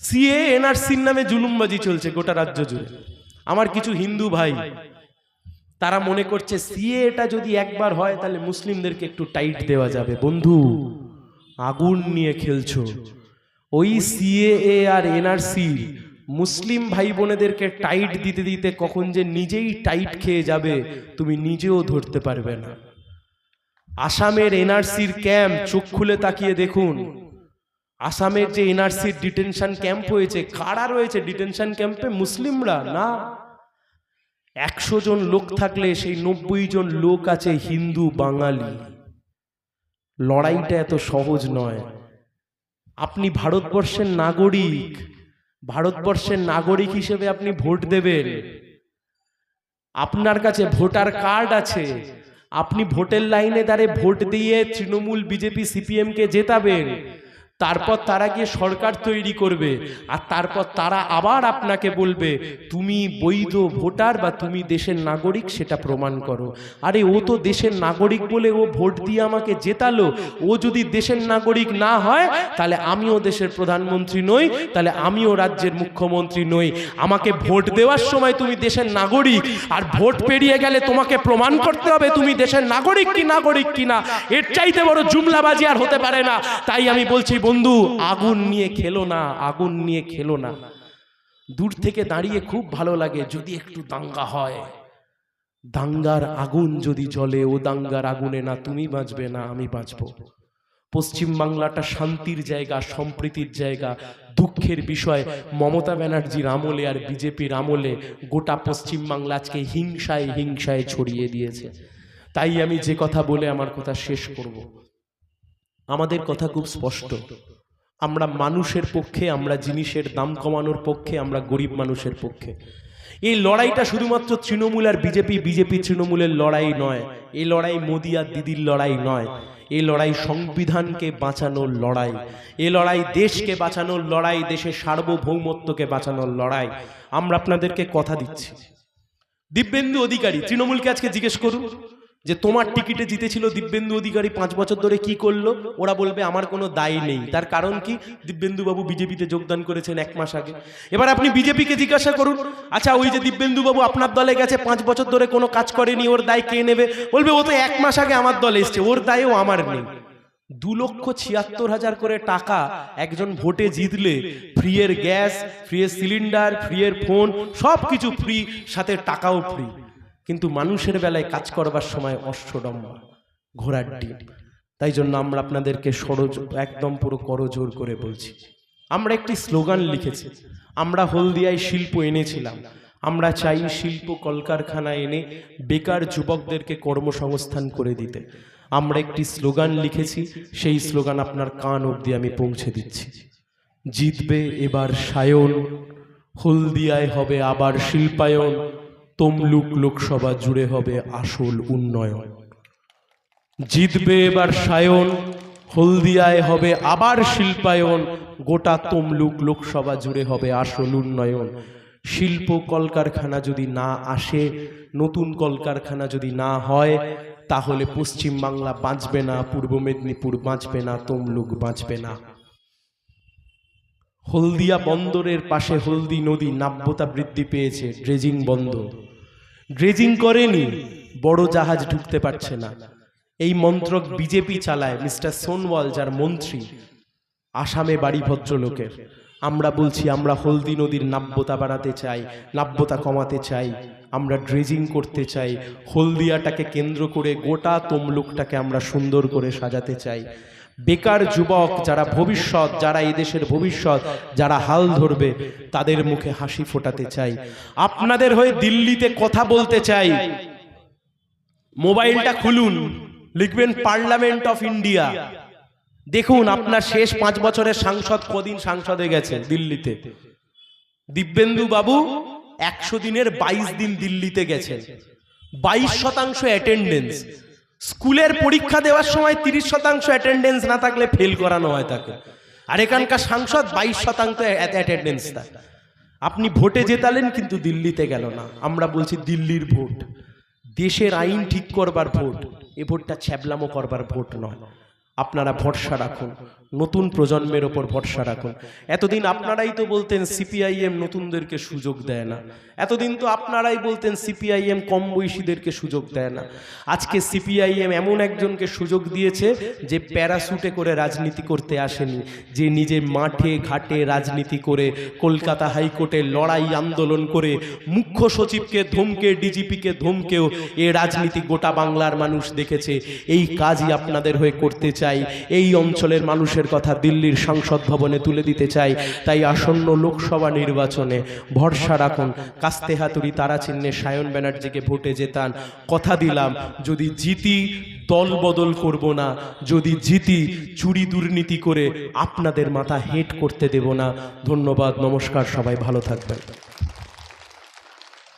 CA এনআরসির নামে জুলুমবাজি চলছে গোটা রাজ্য জুড়ে। আমার কিছু হিন্দু ভাই, তারা মনে করছে সিএ এটা যদি একবার হয়, তাহলে মুসলিমদেরকে একটু টাইট দেওয়া যাবে। বন্ধু, আগুন নিয়ে খেলছো। ওই সিএ আর এনআরসি মুসলিম ভাই বোনেদেরকে টাইট দিতে দিতে কখন যে নিজেই টাইট খেয়ে যাবে, তুমি নিজেও ধরতে পারবে না। আসামের এনআরসির ক্যাম্প চোখ খুলে তাকিয়ে দেখুন। আসামের যে এনআরসির ডিটেনশন ক্যাম্প হয়েছে কারা রয়েছে ডিটেনশন ক্যাম্পে মুসলিমরা? না। একশো জন লোক থাকলে সেই নব্বই জন লোক আছে হিন্দু বাঙালি। লড়াইটা এত সহজ নয়। আপনি ভারতবর্ষের নাগরিক। ভারতবর্ষের নাগরিক হিসেবে আপনি ভোট দেবেন। আপনার কাছে ভোটার কার্ড আছে। আপনি ভোটের লাইনে দাঁড়িয়ে ভোট দিয়ে তৃণমূল বিজেপি সিপিএমকে জেতাবেন। তারপর তারা গিয়ে সরকার তৈরি করবে। আর তারপর তারা আবার আপনাকে বলবে তুমি বৈধ ভোটার বা তুমি দেশের নাগরিক সেটা প্রমাণ করো। আরে ও তো দেশের নাগরিক বলে ও ভোট দিয়ে আমাকে জেতালো। ও যদি দেশের নাগরিক না হয় তাহলে আমিও দেশের প্রধানমন্ত্রী নই তাহলে আমিও রাজ্যের মুখ্যমন্ত্রী নই। আমাকে ভোট দেওয়ার সময় তুমি দেশের নাগরিক আর ভোট পেরিয়ে গেলে তোমাকে প্রমাণ করতে হবে তুমি দেশের নাগরিক কি নাগরিক কিনা এর চাইতে বড় জুমলাবাজি আর হতে পারে না তাই আমি বলছি বন্ধু, আগুন নিয়ে খেলো না, আগুন নিয়ে খেলো না। দূর থেকে দাঁড়িয়ে খুব ভালো লাগে যদি একটু দাঙ্গা হয়। দাঙ্গার আগুন যদি জ্বলে, ও দাঙ্গার আগুনে না, তুমি বাঁচবে না, আমি বাঁচবো। পশ্চিম বাংলাটা শান্তির জায়গা, সম্প্রীতির জায়গা। দুঃখের বিষয়, মমতা ব্যানার্জির আমলে আর বিজেপির আমলে গোটা পশ্চিম বাংলা আজকে হিংসায় হিংসায় ছড়িয়ে দিয়েছে। তাই আমি যে কথা বলে আমার কথা শেষ করব। আমাদের কথা খুব স্পষ্ট। আমরা মানুষের পক্ষে, আমরা জিনিসের দাম কমানোর পক্ষে, আমরা গরিব মানুষের পক্ষে। এই লড়াইটা শুধুমাত্র তৃণমূল আর বিজেপি বিজেপি তৃণমূলের লড়াই নয়। এই লড়াই মোদি আর দিদির লড়াই নয়। এই লড়াই সংবিধানকে বাঁচানোর লড়াই। এ লড়াই দেশকে বাঁচানোর লড়াই, দেশের সার্বভৌমত্বকে বাঁচানোর লড়াই। আমরা আপনাদেরকে কথা দিচ্ছি। দিব্যেন্দু অধিকারী, তৃণমূলকে আজকে জিজ্ঞেস করুন। যে তোমার টিকিটে জিতেছিল দিব্যেন্দু অধিকারী পাঁচ বছর ধরে কি করল? ওরা বলবে, আমার কোনো দায় নেই। তার কারণ কি? দিব্যেন্দুবাবু বিজেপিতে যোগদান করেছেন এক মাস আগে। এবার আপনি বিজেপিকে জিজ্ঞাসা করুন আচ্ছা ওই যে দিব্যেন্দুবাবু আপনার দলে গেছে, পাঁচ বছর ধরে কোনো কাজ করেনি, ওর দায় কে নেবে? বলবে, ও তো এক মাস আগে আমার দলে এসছে, ওর দায়ও আমার নেই। দু লক্ষ ছিয়াত্তর হাজার করে টাকা একজন ভোটে জিতলে, ফ্রিয়ের গ্যাস, ফ্রিয়ের সিলিন্ডার, ফ্রিয়ের ফোন সব কিছু ফ্রি, সাথে টাকাও ফ্রি। কিন্তু মানুষের বেলায় কাজ করবার সময় অশ্বডম্বা ঘোড়ার ডিম। তাই জন্য আমরা আপনাদেরকে সরজ, একদম পুরো করজোর করে বলছি। আমরা একটি স্লোগান লিখেছি। আমরা হলদিয়ায় শিল্প এনেছিলাম। আমরা চাই শিল্প কলকারখানা এনে বেকার যুবকদেরকে কর্মসংস্থান করে দিতে। আমরা একটি স্লোগান লিখেছি। সেই স্লোগান আপনার কান অবধি আমি পৌঁছে দিচ্ছি। জিতবে এবার সায়ন, হলদিয়ায় হবে আবার শিল্পায়ন। তমলুক লোকসভা জুড়ে হবে আসল উন্নয়ন। জিতবে এবার সায়ন, হলদিয়ায় হবে আবার শিল্পায়ন, গোটা তমলুক লোকসভা জুড়ে হবে আসল উন্নয়ন। শিল্প কলকারখানা যদি না আসে, নতুন কলকারখানা যদি না হয়, তাহলে পশ্চিম বাংলা বাঁচবে না, পূর্ব মেদিনীপুর বাঁচবে না, তমলুক বাঁচবে না। হলদিয়া বন্দরের পাশে হলদি নদী নাব্যতা বৃদ্ধি পেয়েছে, ড্রেজিং বন্দর ড্রেজিং করেনি, বড় জাহাজ ঢুকতে পারছে না। এই মন্ত্রক বিজেপি চালায়, মিস্টার সোনওয়াল, যার মন্ত্রী, আসামে বাড়ি ভদ্রলোকের। আমরা বলছি, আমরা হলদি নদীর নাব্যতা বাড়াতে চাই, নাব্যতা কমাতে চাই। আমরা ড্রেজিং করতে চাই, হলদিয়াটাকে কেন্দ্র করে গোটা তমলুকটাকে আমরা সুন্দর করে সাজাতে চাই। বেকার যুবক যারা ভবিষ্যৎ, যারা এদেশের ভবিষ্যৎ, যারা হাল ধরবে, তাদের মুখে হাসি ফোটাতে চাই। আপনাদের হয়ে দিল্লিতে কথা বলতে চাই। মোবাইলটা খুলুন। লিখবেন পার্লামেন্ট অফ ইন্ডিয়া। দেখুন, আপনার শেষ পাঁচ বছরের সাংসদ কদিন সাংসদে গেছে দিল্লিতে? দিব্যেন্দু বাবু একশো দিনের বাইশ দিন দিল্লিতে গেছেন। বাইশ শতাংশ অ্যাটেন্ডেন্স স্কুলের পরীক্ষা দেওয়ার সময় তিরিশ শতাংশ অ্যাটেন্ডেন্স না থাকলে ফেল করানো হয় তাকে। আর এখানকার সাংসদ বাইশ শতাংশ অ্যাটেন্ডেন্স তার। আপনি ভোটে জেতালেন কিন্তু দিল্লিতে গেল না। আমরা বলছি দিল্লির ভোট। দেশের আইন ঠিক করবার ভোট। এ ভোটটা ছ্যাবলামো করবার ভোট নয়। আপনারা ভরসা রাখুন। নতুন প্রজন্মের ওপর ভরসা রাখুন। এতদিন আপনারাই তো বলতেন সিপিআইএম নতুনদেরকে সুযোগ দেয় না। এতদিন তো আপনারাই বলতেন সিপিআইএম কম বয়সীদেরকে সুযোগ দেয় না। আজকে সিপিআইএম এমন একজনকে সুযোগ দিয়েছে যে প্যারাসুটে করে রাজনীতি করতে আসেনি। যে নিজে মাঠে ঘাটে রাজনীতি করে, কলকাতা হাইকোর্টে লড়াই আন্দোলন করে, মুখ্য সচিবকে ধমকে, ডিজিপিকে ধমকেও এ রাজনীতি গোটা বাংলার মানুষ দেখেছে। এই কাজই আপনাদের হয়ে করতে চাই, এই অঞ্চলের মানুষের কথা দিল্লির সংসদ ভবনে তুলে দিতে চাই। তাই আসন্ন লোকসভা নির্বাচনে ভরসা রাখুন। কাস্তে হাতুড়ি তারা চিহ্নে সায়ন ব্যানার্জিকে ভোটে জেতান। কথা দিলাম, যদি জিতি দল বদল করব না, যদি জিতি চুরি দুর্নীতি করে আপনাদের মাথা হেট করতে দেব না। ধন্যবাদ, নমস্কার, সবাই ভালো থাকবেন।